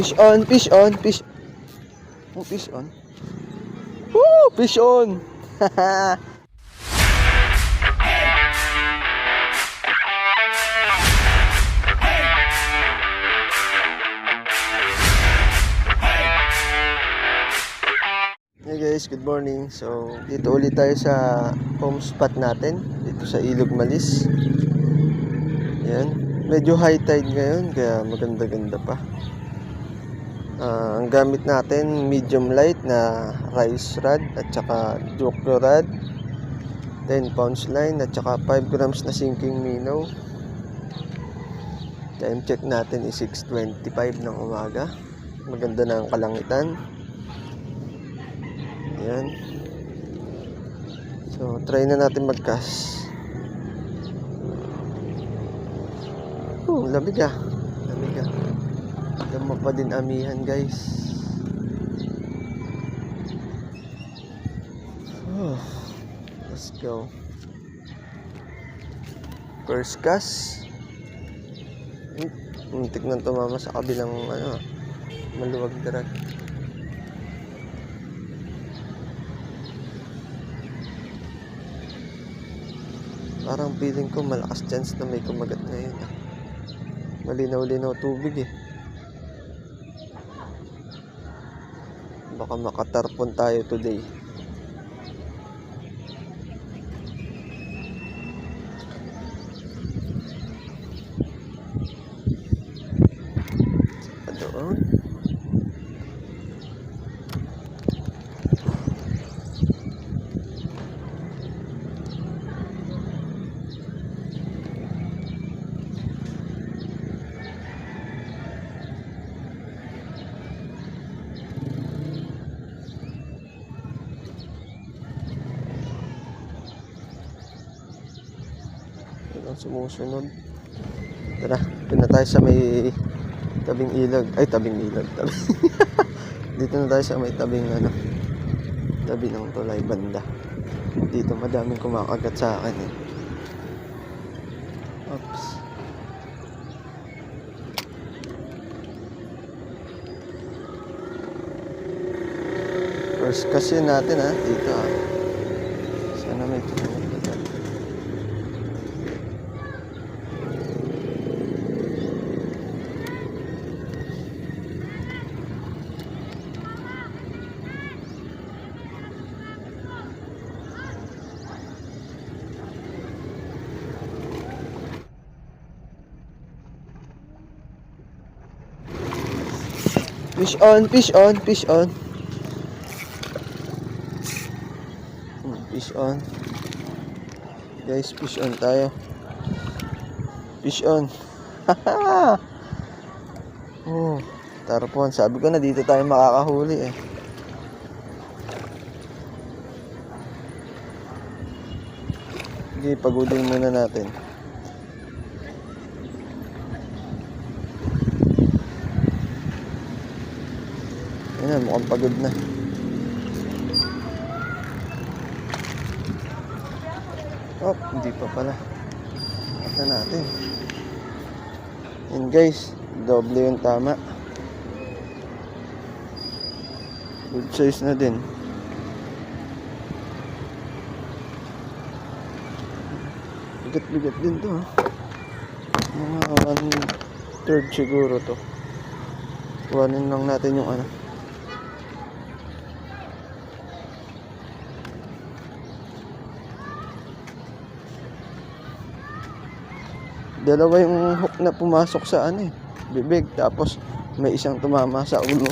Fish on, fish on, fish. Oh, fish on. Woo! Fish on! Hey guys, good morning. So, dito ulit tayo sa home spot natin. Dito sa Ilog Malis. Yan. Medyo high tide ngayon, kaya maganda-ganda pa. Ah, ang gamit natin, medium light na rice rod at saka jokyo rod. 10 pounds line at saka 5 grams na sinking minnow. Time check natin is 6.25 ng umaga. Maganda na ang kalangitan. Ayan. So, try na natin mag-cast. Oh, lamig ah. Lamig ah. Dama pa din amihan, guys. Oh, let's go. First cast. Hmm, Muntik nang tumama sa kabilang ano, maluwag darat. Parang feeling ko malakas chance na may kumagat ngayon. Ah. Malinaw-linaw tubig eh. Baka makatarpon tayo today. Doon. Yun ang sumusunod. Tara, dito na tayo sa may tabing ilog. Ay, tabing ilog. Tabi. dito na tayo sa may tabing ano. Tabi ng tulay banda. Dito madaming kumakagat sa akin eh. Oops. First kasi natin ha, dito ha. Sana may tumulong na dyan. Fish on, fish on, fish on. Hmm, Fish on. Guys, fish on tayo. Fish on. oh, tarpon. Sabi ko na dito tayo makakahuli eh. Sige, pagudin muna natin. Ayan, mukhang pagod na. Oh, hindi pa pala. Ata natin. Yan guys, doble yung tama. Good size na din. Bigat-bigat din to. Mga one third siguro to. Kuhanin lang natin yung ano. Dalawa yung hook na pumasok sa ano eh. Bibig. Tapos may isang tumama sa ulo.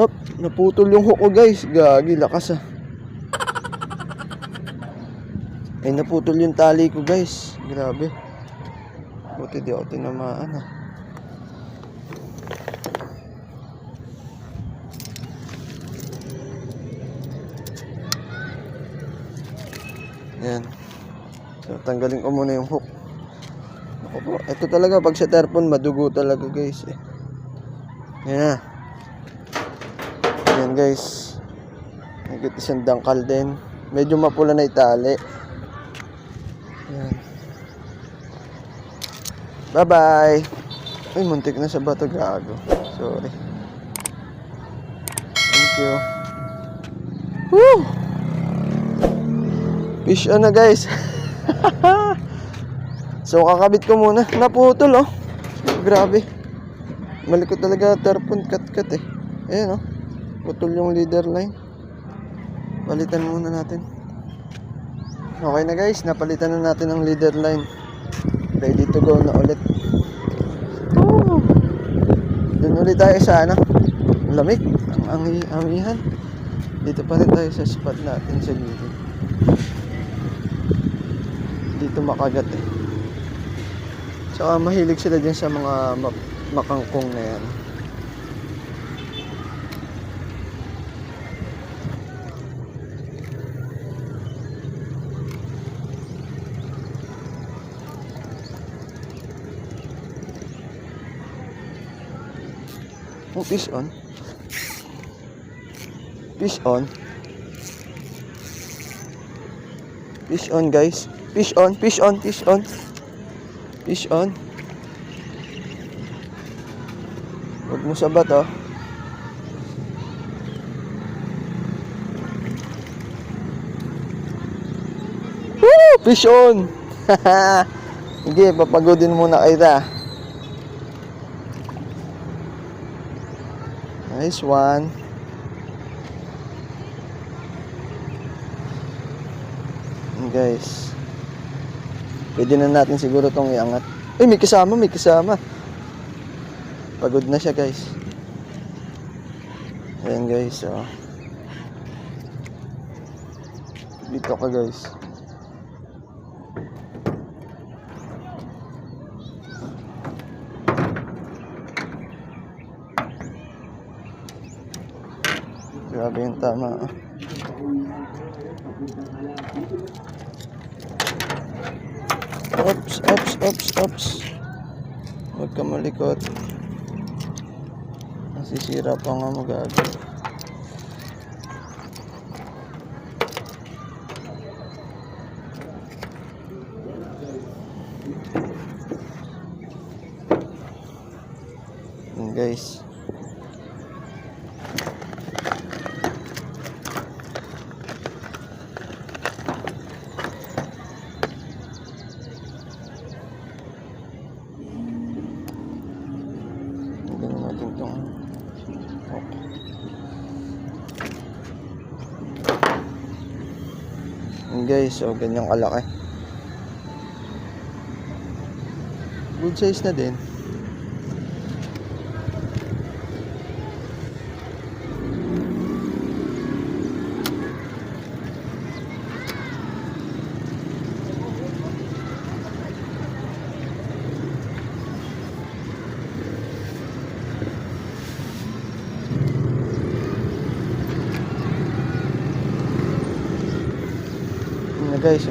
Op, naputol yung hook ko guys. Gagi, lakas ah. Ay, naputol yung tali ko guys. Grabe. Buti di ako tinamaan ah. Yan. So, tanggalin ko muna yung hook. Ako po, ito talaga pag sa tarpon, madugo talaga guys eh. Yan na. Yan guys. Nagit isang dangkal din. Medyo mapula na itali. Yan. Bye-bye. Ay, muntik na sa bato, gago. Sorry. Thank you. Woo! Fish on na, guys. so, kakabit ko muna. Naputol, oh. Grabe. Malikot talaga tarpon kat-kat, eh. Ayan, oh. Putol yung leader line. Palitan muna natin. Okay na, guys. Napalitan na natin ang leader line. Ready to go na ulit. Woo! Doon ulit tayo sa ano, lamig, ang angi, amihan. Dito pa rin tayo sa spot natin sa gilid. Dito makagat eh. Tsaka mahilig sila dyan sa mga mak- makangkong na yan. Oh, fish on. Fish on. Fish on, guys. Fish on, fish on, fish on. Fish on. Huwag mo sabat, oh. Woo! Fish on! Sige, papagodin muna kita. Nice one. Guys. Pwede na natin siguro tong iangat. Ay, may kasama, may kasama. Pagod na siya, guys. Ayan, guys. Oh. Dito ka, guys. Grabe yung tama. ah. Oops, oops, oops, oops. Huwag ka malikot. Nasisira pa nga magago. Guys. Itong. Yun guys, so ganyang kalaki. Good size na din. Guys,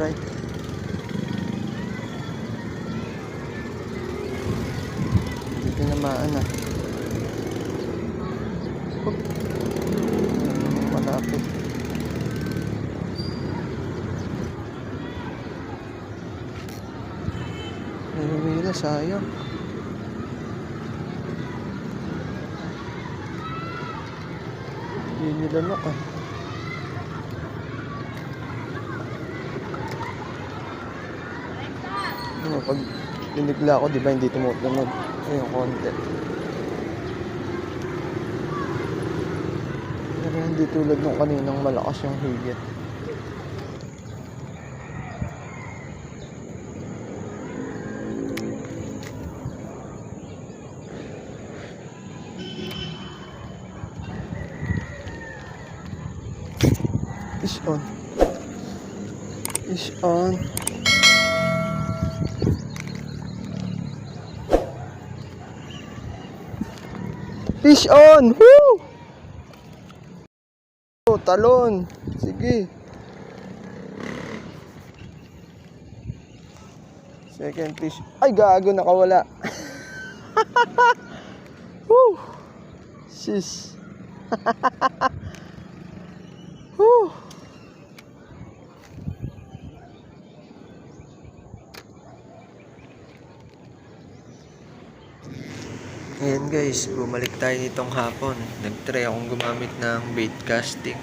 Strike. Hindi tinamaan ah. Oh. Malapit. May humila, sayang. Hindi nilalok ah. So pag tinigla ako, di ba hindi tumutunog yung konti. Pero hindi tulad nung kaninang malakas yung higit. Is on. Is on. Fish on! Woo! Oh, talon. Sige. Second fish. Ay, gago, nakawala. Woo! Sis. Woo! Ayan guys, bumalik tayo nitong hapon. Nag-try akong gumamit ng bait casting.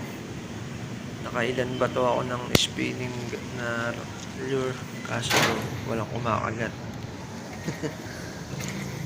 Nakailan ba to ako ng spinning na lure kaso walang kumakagat.